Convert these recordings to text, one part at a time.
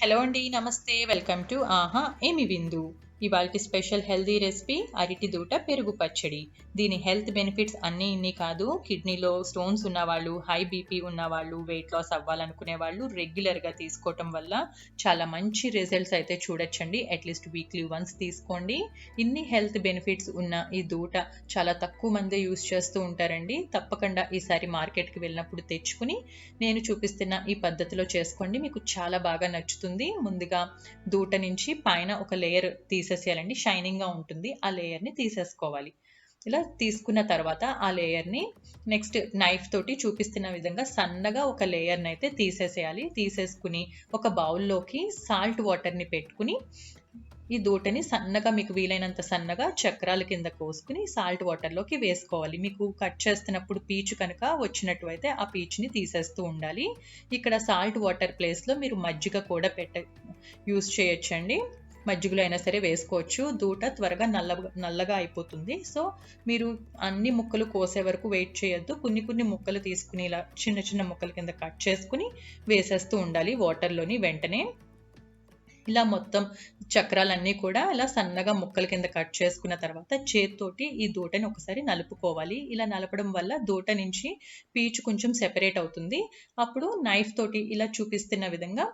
Hello అండి నమస్తే welcome to ఆహా ఏమి విందు? ఇవాళకి స్పెషల్ హెల్దీ రెసిపీ అరటి దూట పెరుగు పచ్చడి. దీని హెల్త్ బెనిఫిట్స్ అన్నీ ఇన్ని కాదు. కిడ్నీలో స్టోన్స్ ఉన్నవాళ్ళు హై బీపీ ఉన్నవాళ్ళు వెయిట్ లాస్ అవ్వాలనుకునే వాళ్ళు రెగ్యులర్గా తీసుకోవటం వల్ల చాలా మంచి రిజల్ట్స్ అయితే చూడొచ్చండి. అట్లీస్ట్ వీక్లీ వన్స్ తీసుకోండి. ఇన్ని హెల్త్ బెనిఫిట్స్ ఉన్న ఈ దూట చాలా తక్కువ మంది యూస్ చేస్తూ ఉంటారండి. తప్పకుండా ఈసారి మార్కెట్కి వెళ్ళినప్పుడు తెచ్చుకుని నేను చూపిస్తున్న ఈ పద్ధతిలో చేసుకోండి. మీకు చాలా బాగా నచ్చుతుంది. ముందుగా దూట నుంచి పైన ఒక లేయర్ తీసేసేయాలండి. షైనింగ్గా ఉంటుంది. ఆ లేయర్ని తీసేసుకోవాలి. ఇలా తీసుకున్న తర్వాత ఆ లేయర్ని నెక్స్ట్ నైఫ్ తోటి చూపిస్తున్న విధంగా సన్నగా ఒక లేయర్ని అయితే తీసేసేయాలి. తీసేసుకుని ఒక బౌల్లోకి సాల్ట్ వాటర్ని పెట్టుకుని ఈ దూటని సన్నగా మీకు వీలైనంత సన్నగా చక్రాల కింద కోసుకుని సాల్ట్ వాటర్లోకి వేసుకోవాలి. మీకు కట్ చేస్తున్నప్పుడు పీచు కనుక వచ్చినట్టు అయితే ఆ పీచుని తీసేస్తూ ఉండాలి. ఇక్కడ సాల్ట్ వాటర్ ప్లేస్లో మీరు మజ్జిగ కూడా పెట్ట యూస్ చేయొచ్చండి. మజ్జిగలో అయినా సరే వేసుకోవచ్చు. దూట త్వరగా నల్ల నల్లగా అయిపోతుంది. సో మీరు అన్ని ముక్కలు కోసే వరకు వెయిట్ చేయొద్దు. కొన్ని కొన్ని ముక్కలు తీసుకుని ఇలా చిన్న చిన్న ముక్కల కింద కట్ చేసుకుని వేసేస్తూ ఉండాలి వాటర్లోని వెంటనే. ఇలా మొత్తం చక్రాలన్నీ కూడా ఇలా సన్నగా ముక్కల కింద కట్ చేసుకున్న తర్వాత చేతితోటి ఈ దూటని ఒకసారి నలుపుకోవాలి. ఇలా నలపడం వల్ల దూట నుంచి పీచు కొంచెం సెపరేట్ అవుతుంది. అప్పుడు నైఫ్ తోటి ఇలా చూపిస్తున్న విధంగా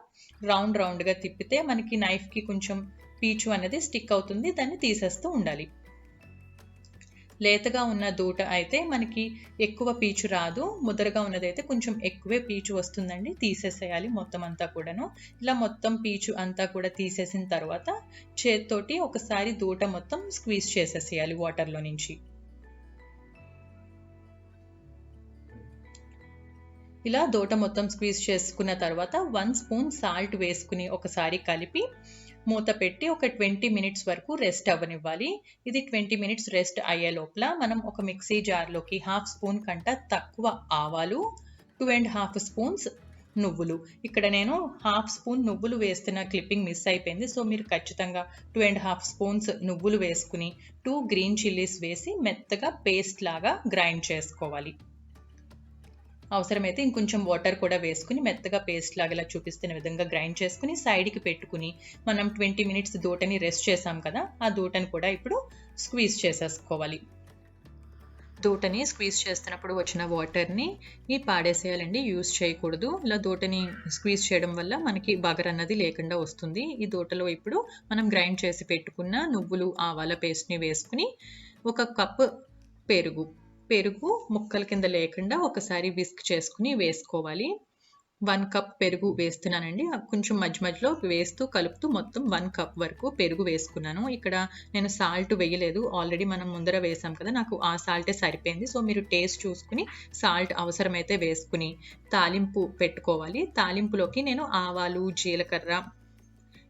రౌండ్ రౌండ్గా తిప్పితే మనకి నైఫ్కి కొంచెం పీచు అనేది స్టిక్ అవుతుంది దాన్ని తీసేస్తూ ఉండాలి. లేతగా ఉన్న దూట అయితే మనకి ఎక్కువ పీచు రాదు. ముదరగా ఉన్నదైతే కొంచెం ఎక్కువే పీచు వస్తుందండి తీసేసేయాలి మొత్తం అంతా కూడాను. ఇలా మొత్తం పీచు అంతా కూడా తీసేసిన తర్వాత చేత్తోటి ఒకసారి దూట మొత్తం స్క్వీజ్ చేసేసేయాలి వాటర్లో నుంచి. ఇలా దోట మొత్తం స్క్వీజ్ చేసుకున్న తర్వాత వన్ స్పూన్ సాల్ట్ వేసుకుని ఒకసారి కలిపి మూత పెట్టి ఒక ట్వంటీ మినిట్స్ వరకు రెస్ట్ అవ్వనివ్వాలి. ఇది ట్వంటీ మినిట్స్ రెస్ట్ అయ్యే లోపల మనం ఒక మిక్సీ జార్లోకి హాఫ్ స్పూన్ కంట తక్కువ ఆవాలు టూ అండ్ హాఫ్ స్పూన్స్ నువ్వులు. ఇక్కడ నేను హాఫ్ స్పూన్ నువ్వులు వేస్తున్న క్లిప్పింగ్ మిస్ అయిపోయింది. సో మీరు ఖచ్చితంగా టూ అండ్ హాఫ్ స్పూన్స్ నువ్వులు వేసుకుని టూ గ్రీన్ చిల్లీస్ వేసి మెత్తగా పేస్ట్ లాగా గ్రైండ్ చేసుకోవాలి. అవసరమైతే ఇంకొంచెం వాటర్ కూడా వేసుకుని మెత్తగా పేస్ట్ లాగా చూపిస్తున్న విధంగా గ్రైండ్ చేసుకుని సైడ్కి పెట్టుకుని మనం ట్వంటీ మినిట్స్ దూటని రెస్ట్ చేసాం కదా ఆ దూటని కూడా ఇప్పుడు స్క్వీజ్ చేసేసుకోవాలి. దూటని స్క్వీజ్ చేస్తున్నప్పుడు వచ్చిన వాటర్ని ఈ పాడేసేయాలండి యూస్ చేయకూడదు. ఇలా దూటని స్క్వీజ్ చేయడం వల్ల మనకి బగర్ అన్నది లేకుండా వస్తుంది. ఈ దూటలో ఇప్పుడు మనం గ్రైండ్ చేసి పెట్టుకున్న నువ్వులు ఆవాల పేస్ట్ని వేసుకుని ఒక కప్ పెరుగు పెరుగు ముక్కల కింద లేకుండా ఒకసారి విస్క్ చేసుకుని వేసుకోవాలి. వన్ కప్ పెరుగు వేస్తున్నానండి. కొంచెం మధ్య మధ్యలో వేస్తూ కలుపుతూ మొత్తం వన్ కప్ వరకు పెరుగు వేసుకున్నాను. ఇక్కడ నేను సాల్ట్ వేయలేదు. ఆల్రెడీ మనం ముందర వేసాం కదా నాకు ఆ సాల్టే సరిపోయింది. సో మీరు టేస్ట్ చూసుకుని సాల్ట్ అవసరమైతే వేసుకుని తాలింపు పెట్టుకోవాలి. తాలింపులోకి నేను ఆవాలు జీలకర్ర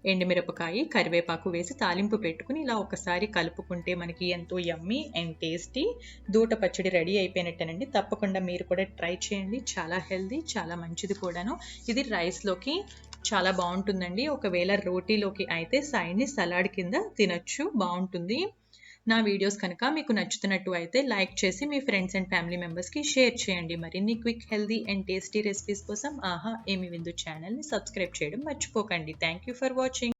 ఎండుమిరపకాయ కరివేపాకు వేసి తాలింపు పెట్టుకుని ఇలా ఒకసారి కలుపుకుంటే మనకి ఎంతో యమ్మీ అండ్ టేస్టీ. దూట పచ్చడి రెడీ అయిపోయినట్టేనండి. తప్పకుండా మీరు కూడా ట్రై చేయండి. చాలా హెల్దీ చాలా మంచిది కూడాను. ఇది రైస్లోకి చాలా బాగుంటుందండి. ఒకవేళ రోటీలోకి అయితే సైడ్ని సలాడ్ కింద తినొచ్చు. బాగుంటుంది. నా వీడియోస్ కనుక మీకు నచ్చుతున్నట్టు అయితే లైక్ చేసి మీ ఫ్రెండ్స్ అండ్ ఫ్యామిలీ మెంబర్స్కి షేర్ చేయండి. మరిన్ని quick healthy and tasty recipes కోసం ఆహా ఏమి విందు ఛానల్ని సబ్స్క్రైబ్ చేయడం మర్చిపోకండి. Thank you for watching